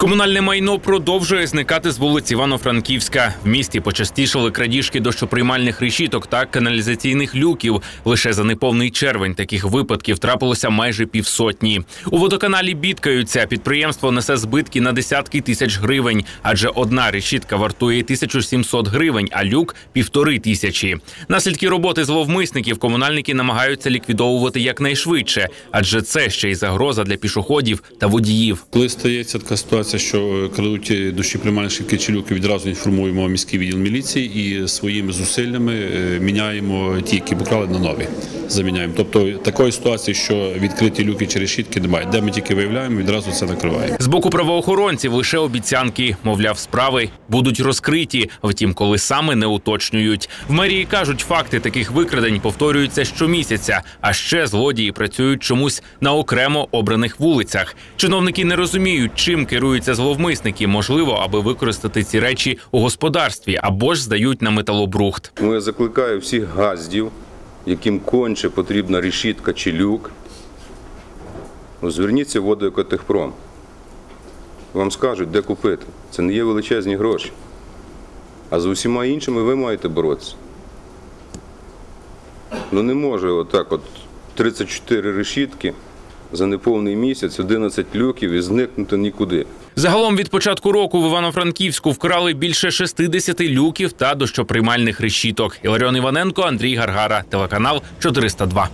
Комунальне майно продовжує зникати з вулиць Івано-Франківська. В місті почастішали крадіжки дощоприймальних решіток та каналізаційних люків. Лише за неповний червень таких випадків трапилося майже півсотні. У водоканалі бідкаються. Підприємство несе збитки на десятки тисяч гривень, адже одна решітка вартує 1700 гривень, а люк півтори тисячі. Наслідки роботи зловмисників комунальники намагаються ліквідовувати якнайшвидше, адже це ще й загроза для пішоходів та водіїв. Коли стається така ситуація, що крадуть душі приймальники чи люки, відразу інформуємо міський відділ міліції і своїми зусиллями е, міняємо ті, які покрали на нові. Заміняємо. Тобто такої ситуації, що відкриті люки чи решітки немає. Де ми тільки виявляємо, відразу це накриваємо. З боку правоохоронців лише обіцянки, мовляв, справи будуть розкриті. Втім, коли саме не уточнюють. В мерії кажуть, факти таких викрадень повторюються щомісяця. А ще злодії працюють чомусь на окремо обраних вулицях. Чиновники не розуміють, чим керуються зловмисники. Можливо, аби використати ці речі у господарстві або ж здають на металобрухт. Тому я закликаю всіх газдів, яким конче потрібна решітка чи люк, ну, зверніться в водоекотехпром. Вам скажуть, де купити. Це не є величезні гроші. А з усіма іншими ви маєте боротися. Ну не може отак от 34 решітки за неповний місяць, 11 люків і зникнути нікуди. Загалом від початку року в Івано-Франківську вкрали більше 60 люків та дощоприймальних решіток. Іларіон Іваненко, Андрій Гаргара, телеканал 402.